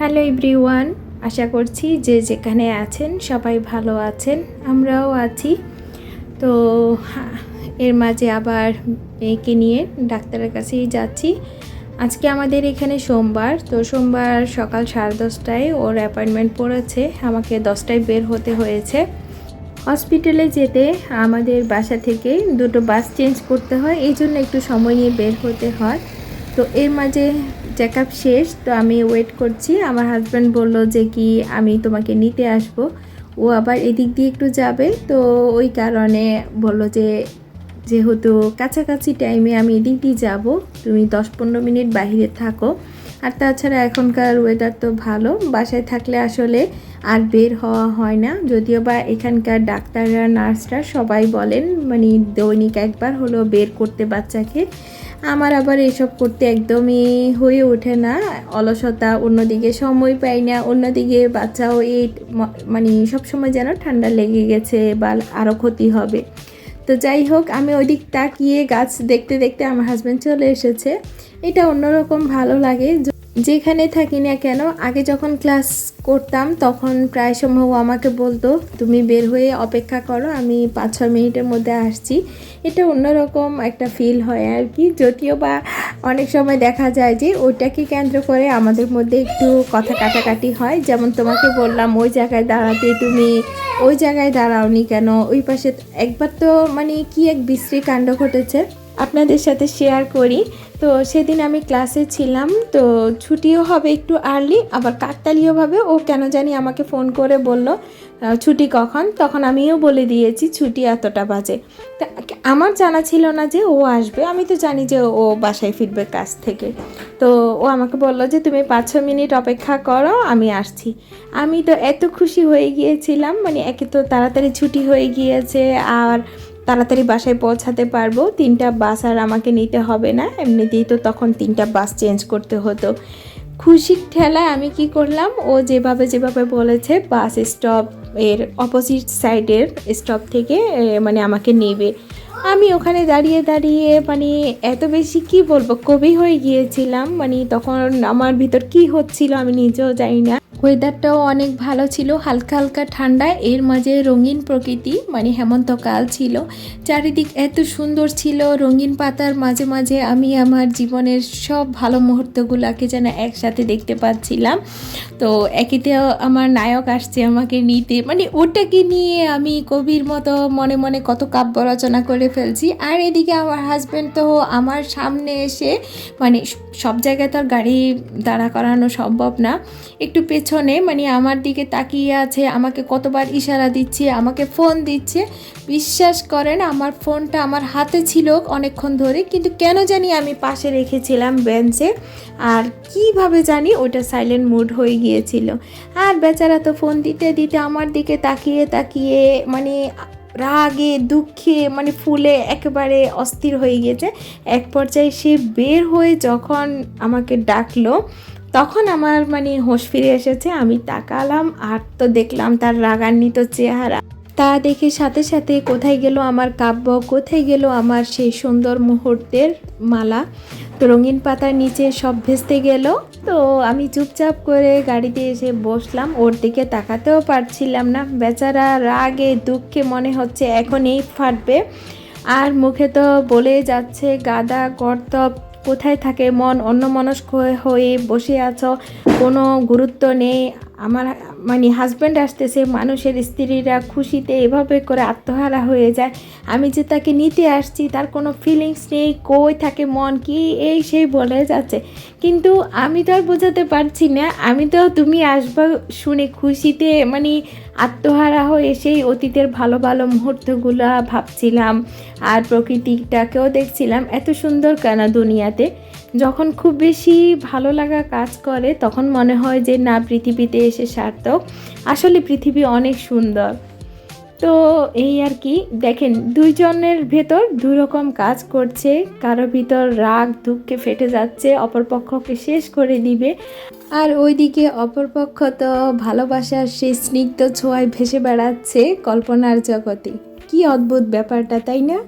Hello everyone, আশা করছি যে যেখানে আছেন সবাই ভালো আছেন, আমরাও আছি। তো এর মাঝে আবার মেয়েকে নিয়ে ডাক্তারের কাছেই যাচ্ছি। আজকে আমাদের এখানে সোমবার, তো সোমবার সকাল সাড়ে দশটায় ওর অ্যাপয়েন্টমেন্ট পড়েছে, আমাকে দশটায় বের হতে হয়েছে। হসপিটালে যেতে আমাদের বাসা থেকে দুটো বাস চেঞ্জ করতে হয়, এই জন্য একটু সময় নিয়ে বের হতে হয়। তো এর মাঝে চেক আপ শেষ, তো আমি ওয়েট করছি। আমার হাজব্যান্ড বলল যে কি আমি তোমাকে নিতে আসব। ও আবার এদিক দিয়ে একটু যাবে, তো ওই কারণে বলল যে, যেহেতু কাছাকাছি টাইমে আমি এদিক দিয়ে যাব, তুমি দশ পনেরো মিনিট বাইরে থাকো। আর তাছাড়া এখনকার ওয়েদার তো ভালো, বাসায় থাকলে আসলে আর বের হওয়া হয় না। যদিও বা এখানকার ডাক্তাররা, নার্সরা সবাই বলেন মানে দৈনিক একবার হলো বের করতে বাচ্চাকে। আমার আবার এসব করতে একদমই হয়ে ওঠে না। অলসতা, অন্যদিকে সময় পাই না, অন্যদিকে বাচ্চাও এই মানে সবসময় যেন ঠান্ডা লেগে গেছে বা আরও ক্ষতি হবে। তো যাই হোক, আমি ওই দিক তাকিয়ে গাছ দেখতে দেখতে আমার হাজব্যান্ড চলে এসেছে। এটা অন্যরকম ভালো লাগে। যেখানে থাকি না কেন, আগে যখন ক্লাস করতাম, তখন প্রায় সম্ভব আমাকে বলতো, তুমি বের হয়ে অপেক্ষা করো, আমি পাঁচ ছ মিনিটের মধ্যে আসছি। এটা অন্যরকম একটা ফিল হয় আর কি। যদিও বা অনেক সময় দেখা যায় যে, ওইটাকে কেন্দ্র করে আমাদের মধ্যে একটু কথা কাটাকাটি হয়। যেমন তোমাকে বললাম, ওই জায়গায় দাঁড়াতে তুমি ওই জায়গায় দাঁড়াওনি কেন? ওই পাশে একবার তো মানে কি এক বিশ্রী কাণ্ড ঘটেছে। আপনাদের সাথে শেয়ার করি। তো সেদিন আমি ক্লাসে ছিলাম, তো ছুটিও হবে একটু আর্লি আবার কাকতালীয়ভাবে ও কেন জানি আমাকে ফোন করে বলল ছুটি কখন? তখন আমিও বলে দিয়েছি, ছুটি এতটা বাজে। তা আমার জানা ছিল না যে ও আসবে, আমি তো জানি যে ও বাসায় ফিরবে কাজ থেকে। তো ও আমাকে বলল যে, তুমি পাঁচ ছ মিনিট অপেক্ষা করো, আমি আসছি। আমি তো এত খুশি হয়ে গিয়েছিলাম মানে একে তো তাড়াতাড়ি ছুটি হয়ে গিয়েছে, আর তাড়াতাড়ি বাসায় পৌঁছাতে পারব। তিনটা বাস আর আমাকে নিতে হবে না। এমনিতেই তো তখন তিনটা বাস চেঞ্জ করতে হতো। খুশির ঠেলায় আমি কি করলাম? ও যেভাবে যেভাবে বলেছে, বাস স্টপ এর অপোজিট সাইডের স্টপ থেকে মানে আমাকে নেবে। আমি ওখানে দাঁড়িয়ে দাঁড়িয়ে মানে এত বেশি কি বলব কবি হয়ে গিয়েছিলাম। মানে তখন আমার ভিতর কি হচ্ছিল আমি নিজেও জানি না। ওয়েদারটাও অনেক ভালো ছিল, হালকা হালকা ঠান্ডা, এর মাঝে রঙিন প্রকৃতি মানে হেমন্তকাল ছিল। চারিদিক এত সুন্দর ছিল, রঙিন পাতার মাঝে মাঝে আমি আমার জীবনের সব ভালো মুহূর্তগুলোকে যেন একসাথে দেখতে পাচ্ছিলাম। তো একেতেও আমার নায়ক আসছে আমাকে নিতে মানে ওটাকে নিয়ে আমি কবির মতো মনে মনে কত কাব্য রচনা করে ফেলছি। আর এদিকে আমার হাজব্যান্ড তো আমার সামনে এসে মানে সব জায়গায় তো গাড়ি দাঁড়া করানো সম্ভব না। একটু পেছনে মানে আমার দিকে তাকিয়ে আছে, আমাকে কতবার ইশারা দিচ্ছে, আমাকে ফোন দিচ্ছে। বিশ্বাস করেন, আমার ফোনটা আমার হাতে ছিল অনেকক্ষণ ধরে, কিন্তু কেন জানি আমি পাশে রেখেছিলাম বেঞ্চে। আর কীভাবে জানি ওটা সাইলেন্ট মুড হয়ে গিয়েছিল। আর বেচারা তো ফোন দিতে দিতে আমার দিকে তাকিয়ে তাকিয়ে মানে রাগে, দুঃখে মানে ফুলে একেবারে অস্থির হয়ে গিয়েছে। এক পর্যায়ে সে বের হয়ে যখন আমাকে ডাকলো তখন আমার মানে হোশ ফিরে এসেছে, আমি তাকালাম আর তো দেখলাম তার রাগান্বিত চেহারা। তা দেখে সাথে সাথে কোথায় গেল আমার কাব্য, কোথায় গেল আমার সেই সুন্দর মুহূর্তের মালা? তো রঙিন পাতার নিচে সব ভেস্তে গেল। তো আমি চুপচাপ করে গাড়িতে এসে বসলাম, ওর দিকে তাকাতেও পারছিলাম না। বেচারা রাগে, দুঃখে মনে হচ্ছে এখনই ফাটবে। আর মুখে তো বলে যাচ্ছে গাদা গর্তব কোথায় থাকে মন অন্যমনস্ক হয়ে বসে আছো কোনো গুরুত্ব নেই আমার মানে হাজব্যান্ড আসতেছে, মানুষের স্ত্রীরা খুশিতে এভাবে করে আত্মহারা হয়ে যায়। আমি যে তাকে নিতে আসছি, তার কোনো ফিলিংস নেই, কই থাকে মন, কি এই সেই বলে যাচ্ছে। কিন্তু আমি তো আর বোঝাতে পারছি না, আমি তো তুমি আসবা শুনে খুশিতে মানে আত্মহারা হয়ে সেই অতীতের ভালো ভালো মুহূর্তগুলো ভাবছিলাম আর প্রকৃতিটাকেও দেখছিলাম এত সুন্দর কেন দুনিয়াতে। যখন খুব বেশি ভালো লাগা কাজ করে, তখন মনে হয় যে না, পৃথিবীতে এসে সার্থক আসলে পৃথিবী অনেক সুন্দর। তো এই আর কি, দেখেন, দুইজনের ভেতর দুই রকম কাজ করছে, কারও ভিতর রাগ, দুঃখে ফেটে যাচ্ছে অপরপক্ষকে শেষ করে দিবে আর ওইদিকে অপরপক্ষ তো ভালোবাসার সেই স্নিগ্ধ ছোঁয়ায় ভেসে বেড়াচ্ছে কল্পনার জগতে। কি অদ্ভুত ব্যাপারটা, তাই না?